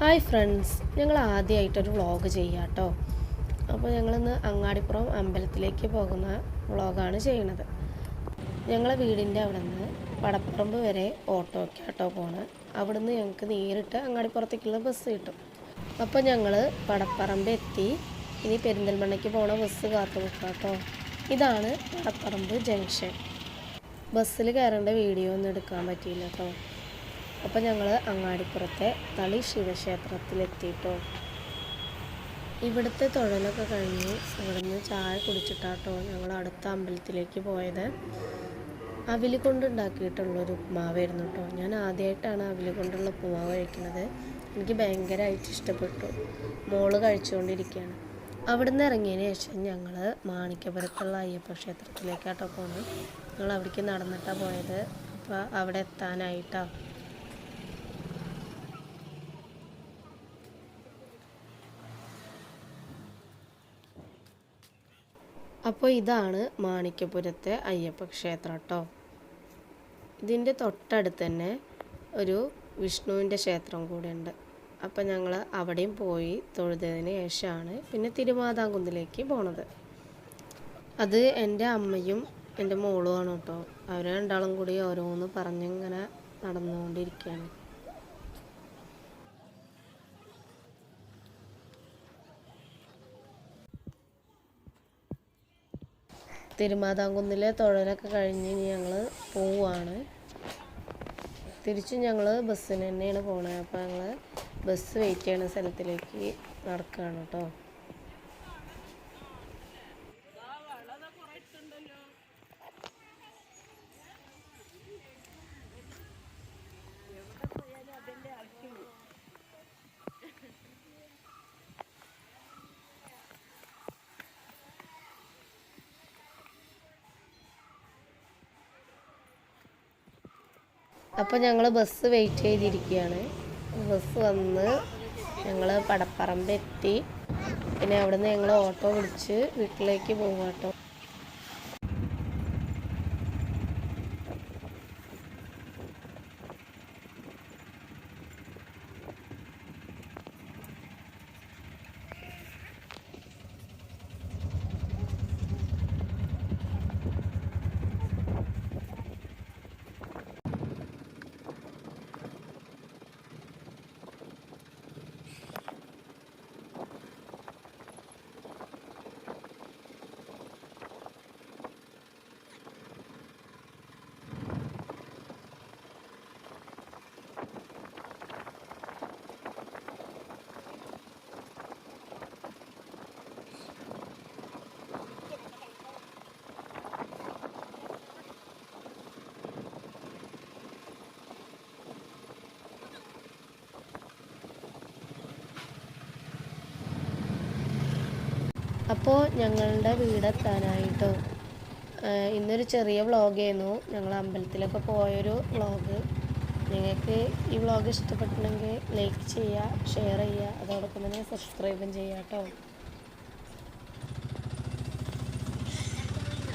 Hi friends ഞങ്ങൾ ആദ്യമായിട്ടൊരു vlog ചെയ്യാം കേട്ടോ അപ്പോൾ ഞങ്ങളിന്ന് അങ്ങാടിപ്പുറം അമ്പലത്തിലേക്ക് പോകുന്ന വ്ളോഗാണ് ചെയ്യണത് ഞങ്ങളെ വീടിന്റെ അവിടെ നിന്ന് പടപ്പറമ്പ് വരെ ഓട്ടോയ്ക്ക് കേട്ടോ പോണ്. അവിടുന്ന് ഞങ്ങൾക്ക് നേരിട്ട് അങ്ങാടിപ്പുറത്തേക്കുള്ള ബസ് കിട്ടും. അപ്പോൾ ഞങ്ങൾ പടപ്പറമ്പ് എത്തി ഇനി പെരിന്തൽമണ്ണയ്ക്ക് പോണ ബസ് കാത്തു നിൽക്കുക കേട്ടോ ഇതാണ് പടപ്പറമ്പ് ജംഗ്ഷൻ ബസ്സിൽ കയറേണ്ട വീഡിയോ ഒന്നും എടുക്കാൻ പറ്റിയില്ല കേട്ടോ അപ്പോൾ ഞങ്ങൾ അങ്ങാടിപ്പുറത്തെ തളി ശിവക്ഷേത്രത്തിലെത്തിയിട്ടോ ഇവിടുത്തെ തൊഴലൊക്കെ കഴിഞ്ഞ് ഇവിടുന്ന് ചായ കുടിച്ചിട്ടാട്ടോ ഞങ്ങൾ അടുത്ത അമ്പലത്തിലേക്ക് പോയത്. അവിൽ കൊണ്ടുണ്ടാക്കിയിട്ടുള്ളൊരു ഉപ്മാവായിരുന്നു കേട്ടോ ഞാൻ ആദ്യമായിട്ടാണ് അവിൽ കൊണ്ടുള്ള ഉപ്മാവ് കഴിക്കുന്നത്. എനിക്ക് ഭയങ്കരമായിട്ട് ഇഷ്ടപ്പെട്ടു. മോൾ കഴിച്ചുകൊണ്ടിരിക്കുകയാണ് അവിടുന്ന് ഇറങ്ങിയതിന് ശേഷം ഞങ്ങൾ മാണിക്കപുരത്തുള്ള അയ്യപ്പ ക്ഷേത്രത്തിലേക്കാട്ടോ പോകുന്നത് ഞങ്ങൾ അവിടേക്ക് നടന്നിട്ടാണ് പോയത്. അപ്പോൾ അവിടെ എത്താനായിട്ടാണ് അപ്പോൾ ഇതാണ് മാണിക്യപുരത്തെ അയ്യപ്പ ക്ഷേത്രം കേട്ടോ ഇതിന്റെ തൊട്ടടുത്ത് തന്നെ ഒരു വിഷ്ണുവിന്റെ ക്ഷേത്രം കൂടെ ഉണ്ട് അപ്പോൾ ഞങ്ങൾ അവിടെയും പോയി തൊഴുതതിന് ശേഷമാണ് പിന്നെ തിരുമാതാംകുന്നിലേക്ക് പോണത്. അത് എന്റെ അമ്മയും എന്റെ മോളുമാണ് കേട്ടോ അവർ രണ്ടാളും കൂടി ഓരോന്ന് പറഞ്ഞിങ്ങനെ നടന്നുകൊണ്ടിരിക്കുകയാണ്. തിരുമാതാംകുന്നിലെ തൊഴലൊക്കെ കഴിഞ്ഞ് ഇനി ഞങ്ങൾ പോവുകയാണ് തിരിച്ചും ഞങ്ങൾ ബസ്സിന് തന്നെയാണ് പോണത് അപ്പോൾ ഞങ്ങൾ ബസ് വെയിറ്റ് ചെയ്യുന്ന സ്ഥലത്തിലേക്ക് നടക്കുകയാണ് കേട്ടോ അപ്പോൾ ഞങ്ങൾ ബസ് വെയിറ്റ് ചെയ്തിരിക്കുകയാണ് ബസ് വന്ന് ഞങ്ങൾ പടപ്പറമ്പ് എത്തി. പിന്നെ അവിടുന്ന് ഞങ്ങൾ ഓട്ടോ വിളിച്ച് വീട്ടിലേക്ക് പോകും കേട്ടോ. അപ്പോൾ ഞങ്ങളുടെ വീടെത്താനായിട്ടോ ഇന്നൊരു ചെറിയ വ്ളോഗായിരുന്നു. ഞങ്ങൾ അമ്പലത്തിലൊക്കെ പോയൊരു വ്ളോഗ്. നിങ്ങൾക്ക് ഈ വ്ളോഗ് ഇഷ്ടപ്പെട്ടിട്ടുണ്ടെങ്കിൽ ലൈക്ക് ചെയ്യുക ഷെയർ ചെയ്യുക. അതോടൊപ്പം തന്നെ സബ്സ്ക്രൈബും ചെയ്യാം കേട്ടോ.